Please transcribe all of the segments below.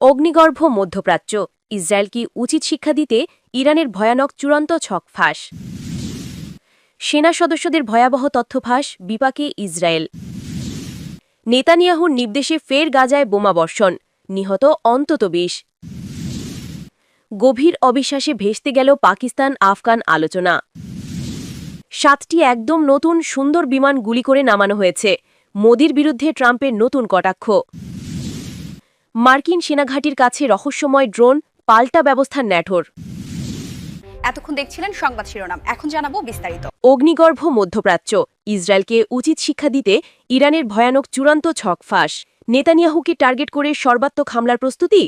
অগ্নিগর্ভ মধ্যপ্রাচ্য। ইসরায়েল কি উচিত শিক্ষা দিতে ইরানের ভয়ানক চূড়ান্ত ছক ফাঁস। সেনা সদস্যদের ভয়াবহ তথ্য ফাঁস, বিপাকে ইসরায়েল। নেতানিয়াহুর নির্দেশে ফের গাজায় বোমাবর্ষণ নিহত অন্তত বিশ। গভীর অবিশ্বাসে ভেস্তে গেল পাকিস্তান আফগান আলোচনা। সাতটি একদম নতুন সুন্দর বিমান গুলি করে নামানো হয়েছে। মোদির বিরুদ্ধে ট্রাম্পের নতুন কটাক্ষ। মার্কিন সেনাঘাটির কাছে রহস্যময় ড্রোন পাল্টা ব্যবস্থার ন্যাঠোর এতক্ষণ দেখছিলেন সংবাদ শিরোনাম। এখন জানাব বিস্তারিত। অগ্নিগর্ভ মধ্যপ্রাচ্য। ইসরায়েলকে উচিত শিক্ষা দিতে ইরানের ভয়ানক চূড়ান্ত ছক ফাঁস। নেতানিয়াহুকে টার্গেট করে সর্বাত্মক হামলার প্রস্তুতি?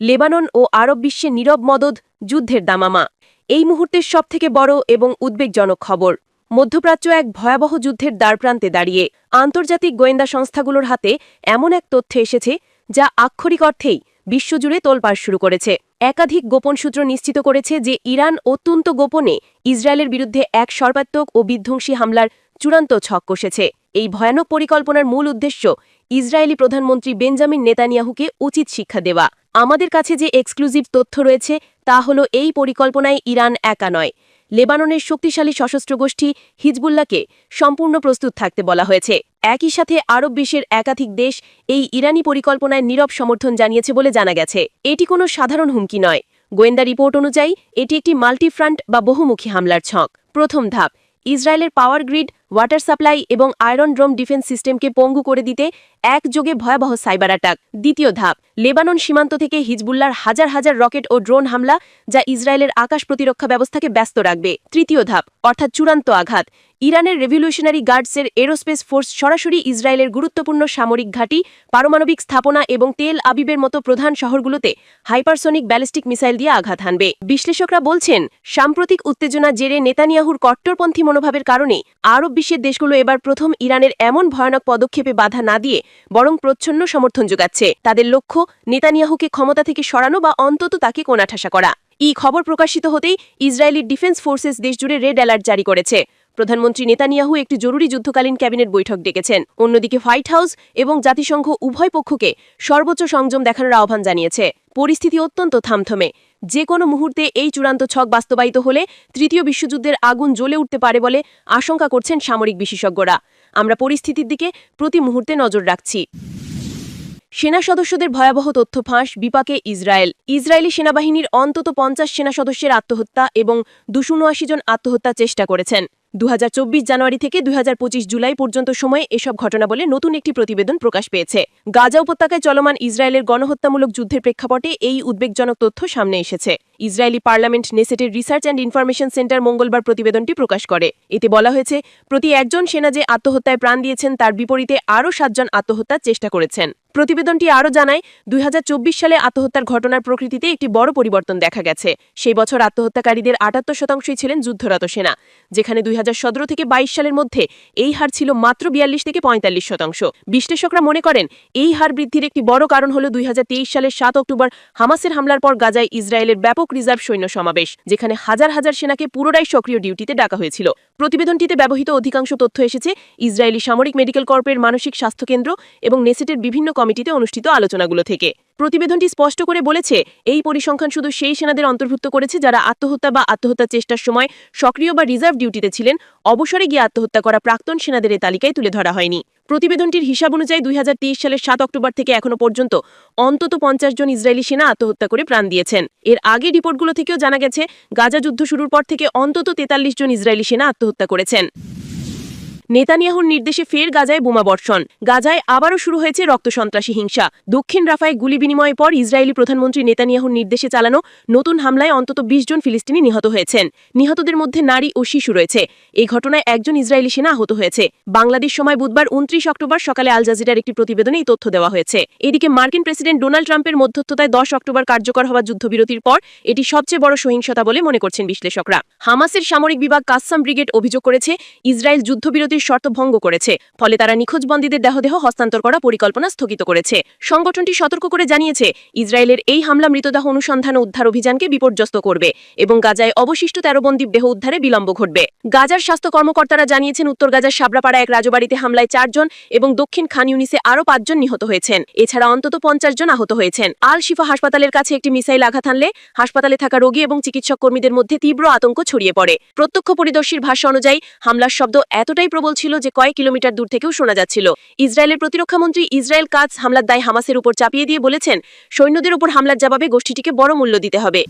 লেবানন ও আরব বিশ্বে নীরব মদদ যুদ্ধের দামামা। এই মুহূর্তের সবথেকে বড় এবং উদ্বেগজনক খবর। মধ্যপ্রাচ্য এক ভয়াবহ যুদ্ধের দ্বারপ্রান্তে দাঁড়িয়ে। আন্তর্জাতিক গোয়েন্দা সংস্থাগুলোর হাতে এমন এক তথ্য এসেছে যা আক্ষরিক অর্থেই বিশ্বজুড়ে তোলপাড় শুরু করেছে। একাধিক গোপন সূত্র নিশ্চিত করেছে যে ইরান অত্যন্ত গোপনে ইসরায়েলের বিরুদ্ধে এক সর্বাত্মক ও বিধ্বংসী হামলার চূড়ান্ত ছক কষেছে। এই ভয়ানক পরিকল্পনার মূল উদ্দেশ্য ইসরায়েলি প্রধানমন্ত্রী বেঞ্জামিন নেতানিয়াহুকে উচিত শিক্ষা দেওয়া। আমাদের কাছে যে এক্সক্লুসিভ তথ্য রয়েছে, তা হল এই পরিকল্পনায় ইরান একা নয়। লেবাননের শক্তিশালী সশস্ত্র গোষ্ঠী হিজবুল্লাহকে সম্পূর্ণ প্রস্তুত থাকতে বলা হয়েছে। একই সাথে আরব বিশ্বের একাধিক দেশ এই ইরানি পরিকল্পনায় নীরব সমর্থন জানিয়েছে বলে জানা গেছে। এটি কোনো সাধারণ হুমকি নয়। গোয়েন্দা রিপোর্ট অনুযায়ী, এটি একটি মাল্টিফ্রন্ট বা বহুমুখী হামলার ছক। প্রথম ধাপ, ইসরায়েলের পাওয়ার গ্রিড ওয়াটার সাপ্লাই এবং আয়রন ড্রোম ডিফেন্স সিস্টেমকে পঙ্গু করে দিতে একযোগে ভয়াবহ সাইবার অ্যাটাক। দ্বিতীয় ধাপ, লেবানন সীমান্ত থেকে হিজবুল্লার হাজার হাজার রকেট ও ড্রোন হামলা, যা ইসরায়েলের আকাশ প্রতিরক্ষা ব্যবস্থাকে ব্যস্ত রাখবে। তৃতীয় ধাপ, অর্থাৎ চূড়ান্ত আঘাত, ইরানের রেভলিউশনারি গার্ডসের এরোস্পেস ফোর্স সরাসরি ইসরায়েলের গুরুত্বপূর্ণ সামরিক ঘাঁটি, পারমাণবিক স্থাপনা এবং তেল আবিবের মতো প্রধান শহরগুলোতে হাইপারসনিক ব্যালিস্টিক মিসাইল দিয়ে আঘাত হানবে। বিশ্লেষকরা বলছেন, সাম্প্রতিক উত্তেজনা জেরে নেতানিয়াহুর কট্টরপন্থী মনোভাবের কারণে আরব বিশ্বের দেশগুলো এবার প্রথম ইরানের এমন ভয়ানক পদক্ষেপে বাধা না দিয়ে বরং প্রচ্ছন্ন সমর্থন যোগাচ্ছে। তাদের লক্ষ্য, নেতানিয়াহুকে ক্ষমতা থেকে সরানো বা অন্তত তাকে কোনাঠাসা করা। এই খবর প্রকাশিত হতেই ইসরায়েলি ডিফেন্স ফোর্সেস দেশজুড়ে রেড অ্যালার্ট জারি করেছে। প্রধানমন্ত্রী নেতানিয়াহু একটি জরুরি যুদ্ধকালীন ক্যাবিনেট বৈঠক ডেকেছেন। অন্যদিকে হোয়াইট হাউস এবং জাতিসংঘ উভয় পক্ষকে সর্বোচ্চ সংযম দেখানোর আহ্বান জানিয়েছে। পরিস্থিতি অত্যন্ত থামথমে। যে কোনো মুহূর্তে এই চূড়ান্ত ছক বাস্তবায়িত হলে তৃতীয় বিশ্বযুদ্ধের আগুন জ্বলে উঠতে পারে বলে আশঙ্কা করছেন সামরিক বিশেষজ্ঞরা। আমরা পরিস্থিতির দিকে প্রতি মুহূর্তে নজর রাখছি। সেনা সদস্যদের ভয়াবহ তথ্য ফাঁস বিপাকে ইসরায়েল। ইসরায়েলি সেনাবাহিনীর অন্তত পঞ্চাশ সেনা সদস্যের আত্মহত্যা এবং দুশো জন আত্মহত্যার চেষ্টা করেছেন। দু হাজার চব্বিশ জানুয়ারি থেকে দুই জুলাই পর্যন্ত সময়ে এসব ঘটনা বলে নতুন একটি প্রতিবেদন প্রকাশ পেয়েছে। গাজা উপত্যকায় চলমান ইসরায়েলের গণহত্যামূলক যুদ্ধের প্রেক্ষাপটে এই উদ্বেগজনক তথ্য সামনে এসেছে। ইসরায়েলি পার্লামেন্ট নেসেটের রিসার্চ অ্যান্ড ইনফরমেশন সেন্টার মঙ্গলবার প্রতিবেদনটি প্রকাশ করে। এতে বলা হয়েছে, প্রতি একজন সেনা যে আত্মহত্যায় প্রাণ দিয়েছেন, তার বিপরীতে আরও সাতজন আত্মহত্যার চেষ্টা করেছেন। প্রতিবেদনটি আরও জানায়, দুই হাজার চব্বিশ সালে আত্মহত্যার ঘটনার প্রকৃতিতে একটি বড় পরিবর্তন দেখা গেছে। সেই বছর আত্মহত্যাকারীদের আটাত্তর শতাংশই ছিলেন যুদ্ধরত সেনা, যেখানে দুই হাজার সতেরো থেকে বাইশ সালের মধ্যে এই হার ছিল মাত্র বিয়াল্লিশ থেকে পঁয়তাল্লিশ শতাংশ। বিশ্লেষকরা মনে করেন, এই হার বৃদ্ধির একটি বড় কারণ হল দুই হাজার তেইশ সালের সাত অক্টোবর হামাসের হামলার পর গাজায় ইসরায়েলের ব্যাপক রিজার্ভ সৈন্য সমাবেশ, যেখানে হাজার হাজার সেনাকে পুরোটাই সক্রিয় ডিউটিতে ডাকা হয়েছিল। প্রতিবেদনটিতে ব্যবহৃত অধিকাংশ তথ্য এসেছে, ইসরায়েলি সামরিক মেডিকেল কর্পের মানসিক স্বাস্থ্য কেন্দ্র এবং নেসেটের বিভিন্ন কমিটিতে অনুষ্ঠিত আলোচনাগুলো থেকে। প্রতিবেদনটি স্পষ্ট করে বলেছে, এই পরিসংখ্যান শুধু সেই সেনাদের অন্তর্ভুক্ত করেছে যারা আত্মহত্যা বা আত্মহত্যার চেষ্টার সময় সক্রিয় বা রিজার্ভ ডিউটিতে ছিলেন, অবসরে গিয়ে আত্মহত্যা করা প্রাক্তন সেনাদের এ তালিকায় তুলে ধরা হয়নি। প্রতিবেদনটির হিসাব অনুযায়ী দুই হাজার তেইশ সালের সাত অক্টোবর থেকে এখনও পর্যন্ত অন্তত পঞ্চাশ জন ইসরায়েলি সেনা আত্মহত্যা করে প্রাণ দিয়েছেন। এর আগে রিপোর্টগুলো থেকেও জানা গেছে, গাজা যুদ্ধ শুরুর পর থেকে অন্তত তেতাল্লিশ জন ইসরায়েলি সেনা আত্মহত্যা করেছেন। নেতানিয়াহুর নির্দেশে ফের গাজায় বোমাবর্ষণ গাজায় আবারও শুরু হয়েছে রক্ত সন্ত্রাসী হিংসা। দক্ষিণ রাফায় গুলি বিনিময়ের পর ইসরায়েলি প্রধানমন্ত্রী নেতানিয়াহুর নির্দেশে চালানো নতুন হামলায় অন্তত বিশ জন ফিলিস্তিনি নিহত হয়েছেন। নিহতদের মধ্যে নারী ও শিশু রয়েছে। এই ঘটনায় একজন ইসরায়েলি সেনা আহত হয়েছে। বাংলাদেশ সময় বুধবার উনত্রিশ অক্টোবর সকালে আল জাজিরার একটি প্রতিবেদনে এই তথ্য দেওয়া হয়েছে। এদিকে মার্কিন প্রেসিডেন্ট ডোনাল্ড ট্রাম্পের মধ্যস্থতায় দশ অক্টোবর কার্যকর হওয়া যুদ্ধবিরতির পর এটি সবচেয়ে বড় সহিংসতা বলে মনে করছেন বিশ্লেষকরা। হামাসের সামরিক বিভাগ কাসাম ব্রিগেড অভিযোগ করেছে, ইসরায়েল যুদ্ধবিরতির চুক্তির শর্ত ভঙ্গ করেছে। ফলে তারা নিখোঁজ বন্দীদের দেহদেহ হস্তান্তর করা পরিকল্পনা স্থগিত করেছে। সংগঠনটি সতর্ক করে জানিয়েছে, ইসরায়েলের এই হামলা মৃতদেহ অনুসন্ধান উদ্ধার অভিযানকে বিপর্যস্ত করবে এবং গাজায় অবশিষ্ট তেরো বন্দী দেহ উদ্ধারে বিলম্ব ঘটবে। গাজার স্বাস্থ্য কর্মকর্তারা জানিয়েছেন, উত্তর গাজার সাবরাপাড়া এক রাজবাড়িতে হামলায় চারজন এবং দক্ষিণ খান ইউনিসে আরও পাঁচজন নিহত হয়েছেন। এছাড়া অন্তত পঞ্চাশ জন আহত হয়েছেন। আল শিফা হাসপাতালের কাছে একটি মিসাইল আঘাত আনলে হাসপাতালে থাকা রোগী এবং চিকিৎসক কর্মীদের মধ্যে তীব্র আতঙ্ক ছড়িয়ে পড়ে। প্রত্যক্ষ পরিদর্শীর ভাষ্য অনুযায়ী, হামলার শব্দ এতটাই প্রবল ছিল যে কয়েক কিলোমিটার দূর থেকেও শোনা যাচ্ছিল। ইসরায়েলের প্রতিরক্ষামন্ত্রী ইসরায়েল কাজ হামলার দায় হামাসের উপর চাপিয়ে দিয়ে বলেছেন, সৈন্যদের উপর হামলার জবাবে গোষ্ঠীটিকে বড় মূল্য দিতে হবে।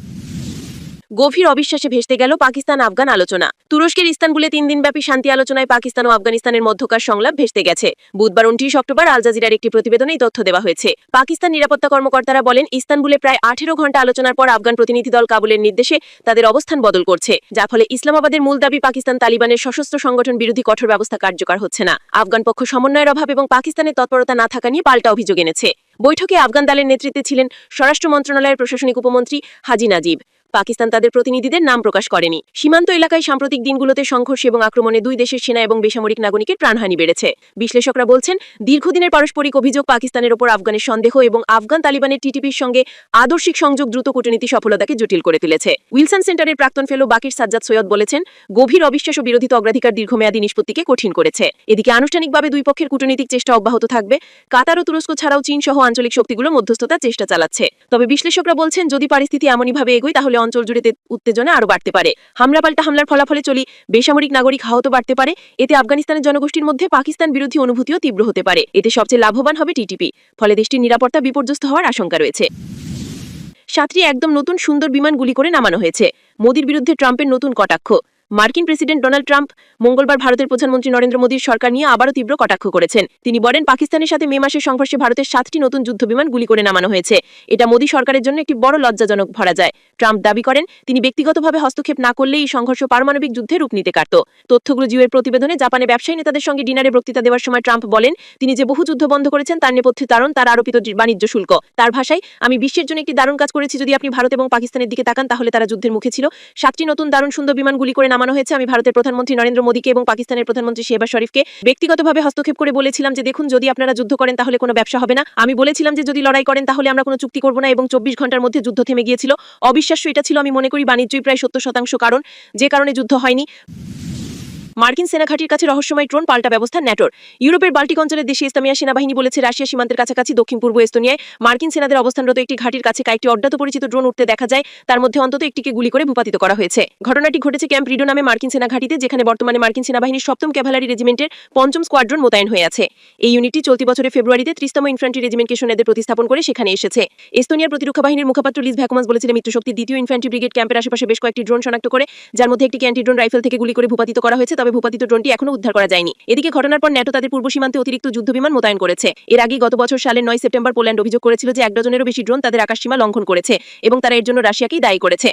গভীর অবিশ্বাসে ভেসতে গেল পাকিস্তান আফগান আলোচনা। তুরস্কের ইস্তানবুলে তিন দিনব্যাপী শান্তি আলোচনায় পাকিস্তান ও আফগানিস্তানের মধ্যকার সংলাপ ভেসতে গেছে। বুধবার উনত্রিশ অক্টোবর আল জাজিরার একটি প্রতিবেদনে তথ্য দেওয়া হয়েছে। পাকিস্তান নিরাপত্তা কর্মকর্তারা বলেন, ইস্তানবুলে প্রায় আঠেরো ঘণ্টা আলোচনার পর আফগান প্রতিনিধি দল কাবুলের নির্দেশে তাদের অবস্থান বদল করছে, যার ফলে ইসলামাবাদের মূল দাবি পাকিস্তান তালিবানের সশস্ত্র সংগঠন বিরোধী কঠোর ব্যবস্থা কার্যকর হচ্ছে না। আফগান পক্ষ সমন্বয়ের অভাব এবং পাকিস্তানের তৎপরতা না থাকা নিয়ে পাল্টা অভিযোগ এনেছে। বৈঠকে আফগান দলের নেতৃত্বে ছিলেন স্বরাষ্ট্র মন্ত্রণালয়ের প্রশাসনিক উপমন্ত্রী হাজি নাজিব। পাকিস্তান তাদের প্রতিনিধিদের নাম প্রকাশ করেনি। সীমান্ত এলাকায় সাম্প্রতিক দিনগুলোতে সংঘর্ষ এবং আক্রমণে দুই দেশের সেনা এবং বেসামরিক নাগরিকের প্রাণহানি বেড়েছে। বিশ্লেষকরা বলছেন, দীর্ঘদিনের পারস্পরিক অভিযোগ পাকিস্তানের ওপর আফগানের সন্দেহ এবং আফগান তালিবানের টিটিপির সঙ্গে আদর্শিক সংযোগ দ্রুত কূটনীতি সফলতাকে জটিল করে তুলেছে। উইলসন সেন্টারের প্রাক্তন ফেলো বাকির সাজ্জাদ সৈয়দ বলেছেন, গভীর অবিশ্বাস ও বিরোধিত অগ্রাধিকার দীর্ঘমেয়াদী নিষ্পত্তিকে কঠিন করেছে। এদিকে আনুষ্ঠানিকভাবে দুই পক্ষের কূটনীতিক চেষ্টা অব্যাহত থাকবে। কাতার ও তুরস্ক ছাড়াও চীন সহ আঞ্চলিক শক্তিগুলো মধ্যস্থতার চেষ্টা চালাচ্ছে। তবে বিশ্লেষকরা বলছেন, যদি পরিস্থিতি এমনইভাবে এগোয়, তাহলে অঞ্চল জুড়ে উত্তেজনা আরও বাড়তে পারে। হামলা পাল্টা হামলার ফলাফলে চলি বেসামরিক নাগরিক আহত বাড়তে পারে। এতে আফগানিস্তানের জনগোষ্ঠীর মধ্যে পাকিস্তান বিরোধী অনুভূতিও তীব্র হতে পারে। এতে সবচেয়ে লাভবান হবে টিটিপি। ফলে দেশটির নিরাপত্তা বিপর্যস্ত হওয়ার আশঙ্কা রয়েছে। সাতটি একদম নতুন সুন্দর বিমান গুলি করে নামানো হয়েছে। মোদির বিরুদ্ধে ট্রাম্পের নতুন কটাক্ষ। মার্কিন প্রেসিডেন্ট ডোনাল্ড ট্রাম্প মঙ্গলবার ভারতের প্রধানমন্ত্রী নরেন্দ্র মোদীর সরকার নিয়ে আবারও তীব্র কটাক্ষ করেছেন। তিনি বলেন, পাকিস্তানের সাথে মে মাসের সংঘর্ষে ভারতের সাতটি নতুন যুদ্ধবিমান গুলি করে নামানো হয়েছে। এটা মোদী সরকারের জন্য একটি বড় লজ্জাজনক ভরা যায়। ট্রাম্প দাবি করেন, তিনি ব্যক্তিগতভাবে হস্তক্ষেপ না করলে এই সংঘর্ষ পারমাণবিক যুদ্ধে রূপ নিতে পারত তথ্যগুলো জিওয়ের প্রতিবেদনে জাপানে ব্যবসায়ী নেতাদের সঙ্গে ডিনারে বক্তৃতা দেওয়ার সময় ট্রাম্প বলেন, তিনি যে বহু যুদ্ধ বন্ধ করেছেন তার নেপথ্যে কারণ তার আরোপিত বাণিজ্য শুল্ক। তার ভাষায়, আমি বিশ্বের জন্য একটি দারুণ কাজ করেছি, যদি আপনি ভারত এবং পাকিস্তানের দিকে তাকান, তাহলে তারা যুদ্ধের মুখে ছিল। সাতটি নতুন দারুণ সুন্দর বিমান গুলি করে নামানো হয়েছে। আমি ভারতের প্রধানমন্ত্রী নরেন্দ্র মোদীকে এবং পাকিস্তানের প্রধানমন্ত্রী শেহবাজ শরীফকে ব্যক্তিগতভাবে হস্তক্ষেপ করে বলেছিলাম যে, দেখুন, যদি আপনারা যুদ্ধ করেন, তাহলে কোনো ব্যবসা হবে না। আমি বলেছিলাম যে, যদি লড়াই করেন, তাহলে আমরা কোনো চুক্তি করব না। এবং চব্বিশ ঘণ্টার মধ্যে যুদ্ধ থেমে গিয়েছিল। অবিশ্বাস্য এটা ছিল। আমি মনে করি বাণিজ্যই প্রায় সত্তর শতাংশ কারণ। যে কারণে যুদ্ধ হয়নি। মার্কিন সেনাঘাটির কাছে রহস্যময় ড্রোন পাল্টা ব্যবস্থা, ন্যাটোর। ইউরোপের বাল্টিক অঞ্চলের দেশে ইসলামিয়া সেনাবাহিনী বলেছে রাশিয়া সীমান্তের কাছাকাছি দক্ষিণ পূর্ব এস্তোনিয়ায় মার্কিন সেনাদের অবস্থানরত একটি ঘাটির কাছে কয়েকটি অজ্ঞাত পরিচিত ড্রোন উঠতে দেখা যায়। তার মধ্যে অন্তত একটিকে গুলি করে ভূপাতিত করা হয়েছে। ঘটনাটি ঘটেছে ক্যাম্প রিডো নামে মার্কিন সেনা ঘাটিতে যেখানে বর্তমানে মার্কিন সেনাবাহিনীর সপ্তম ক্যাভালারি রেজিমেন্টের পঞ্চম স্কোয়াড্রন মোতায়েন হয়ে আছে। এই ইউনিটটি চলতি বছরের ফেব্রুয়ারিতে ত্রিস্তম ইনফ্যান্ট্রি রেজিমেন্টকে সৈন্যদের প্রতিস্থাপন করে সেখানে এসেছে। এস্তোনিয়ার প্রতিরক্ষা বাহিনীর মুখপাত্র লিজ ভ্যাকুমাস বলেছিলেন মিত্রশক্তির দ্বিতীয় ইনফ্যান্ট্রি ব্রিগেড ক্যাম্পের আশেপাশে বেশ কয়েকটি ড্রোন শনাক্ত করে, যার মধ্যে একটি ক্যান্টি ড্রোন রাইফেল থেকে গুলি করে ভূপাতিত করা হয়েছে। তবে ভূপাতিত ড্রোনটি এখনও উদ্ধার করা যায়নি। এদিকে ঘটনার পর ন্যাটো তাদের পূর্ব সীমান্তে অতিরিক্ত যুদ্ধবিমান মোতায়েন করেছে। এর আগে গত বছর সালের নয় সেপ্টেম্বর পোল্যান্ড অভিযোগ করেছিল যে এক ডজনেরও বেশি ড্রোন তাদের আকাশসীমা লঙ্ঘন করেছে এবং তারা এর জন্য রাশিয়াকেই দায়ী করেছে।